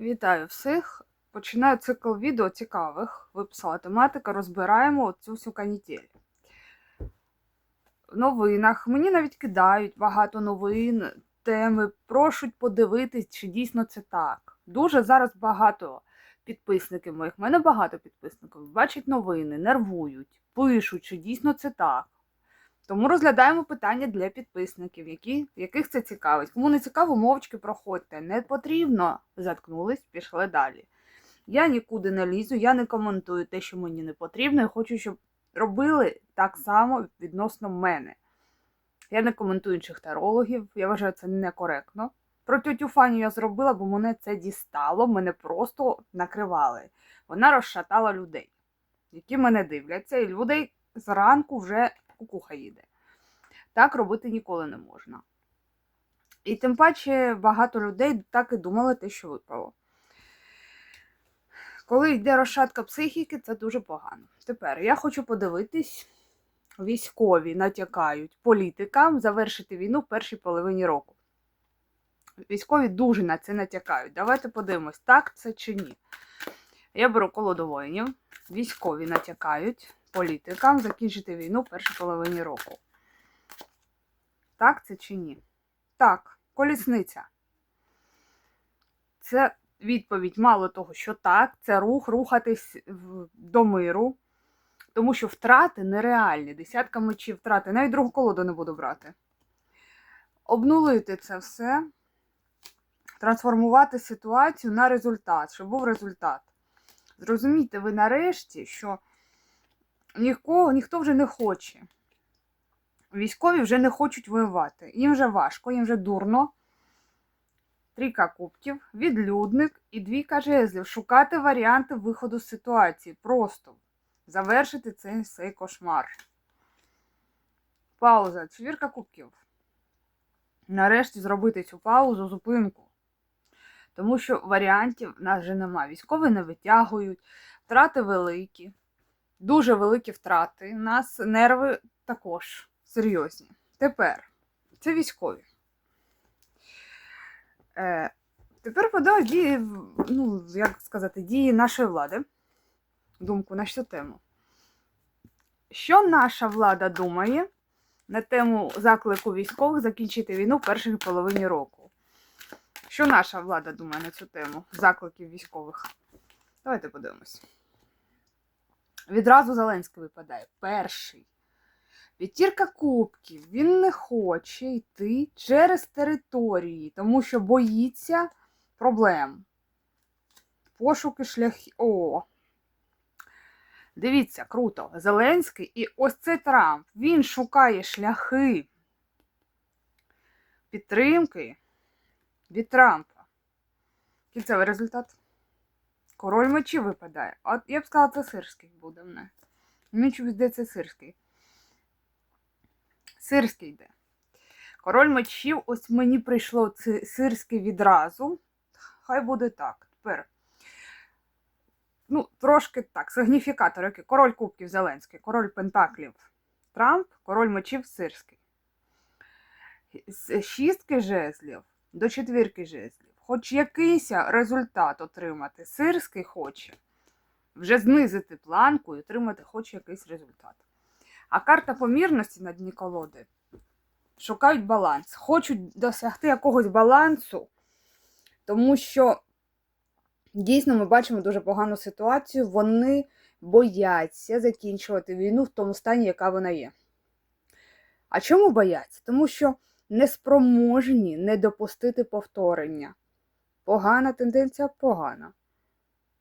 Вітаю всіх! Починаю цикл відео цікавих. Виписала тематика, розбираємо цю всю канітель. В новинах мені навіть кидають багато новин, теми, прошуть подивитись, чи дійсно це так. Дуже зараз багато підписників моїх. В мене багато підписників. Бачать новини, нервують, пишуть, чи дійсно це так. Тому розглядаємо питання для підписників, які, яких це цікавить. Кому не цікаво, мовчки проходьте. Не потрібно. Заткнулись, пішли далі. Я нікуди не лізу, я не коментую те, що мені не потрібно. Я хочу, щоб робили так само відносно мене. Я не коментую інших тарологів, я вважаю це некоректно. Про тетю Фаню я зробила, бо мене це дістало, мене просто накривали. Вона розшатала людей, які мене дивляться, і людей зранку вже кукуха їде. Так робити ніколи не можна. І тим паче багато людей так і думали те, що випало. Коли йде розшатка психіки, це дуже погано. Тепер я хочу подивитись, військові натякають політикам завершити війну в першій половині року. Військові дуже на це натякають. Давайте подивимось, так це чи ні. Я беру колоду воїнів. Військові натякають політикам закінчити війну в першій половині року. Так це чи ні? Так, колісниця. Це відповідь мало того, що так, це рух, рухатись до миру. Тому що втрати нереальні. Десятка мечів втрати. Навіть другу колоду не буду брати. Обнулити це все, трансформувати ситуацію на результат, щоб був результат. Зрозумійте ви нарешті, що ніхто, ніхто вже не хоче. Військові вже не хочуть воювати. Їм вже важко, їм вже дурно. Трійка кубків, відлюдник і двійка жезлів. Шукати варіанти виходу з ситуації. Просто завершити цей, цей кошмар. Пауза. Четвірка кубків. Нарешті зробити цю паузу, зупинку. Тому що варіантів в нас вже немає. Військові не витягують, втрати великі, дуже великі втрати. У нас нерви також серйозні. Тепер це військові. Е, тепер подаю дії, ну, як сказати, дії нашої влади. Думку на цю тему. Що наша влада думає на тему заклику військових закінчити війну в першій половині року? Що наша влада думає на цю тему закликів військових? Давайте подивимось. Відразу Зеленський випадає. Перший. П'ятірка кубків. Він не хоче йти через території, тому що боїться проблем. Пошуки шляхів. О! Дивіться, круто. Зеленський і ось це Трамп. Він шукає шляхи підтримки від Трампа. Кінцевий результат. Король мечів випадає. От я б сказала, це сирський буде в мене. Мені чомусь здається сирський. Сирський йде. Король мечів, ось мені прийшло це сирський відразу. Хай буде так. Тепер. Ну, трошки так. Сигніфікатор, який король кубків Зеленський, король Пентаклів Трамп, король мечів Сирський. Шістки жезлів до четвірки жезлів. Хоч якийсь результат отримати. Сирський хоче вже знизити планку і отримати хоч якийсь результат. А карта помірності на дні колоди шукають баланс. Хочуть досягти якогось балансу, тому що дійсно ми бачимо дуже погану ситуацію. Вони бояться закінчувати війну в тому стані, яка вона є. А чому бояться? Тому що неспроможні не допустити повторення. Погана тенденція погана.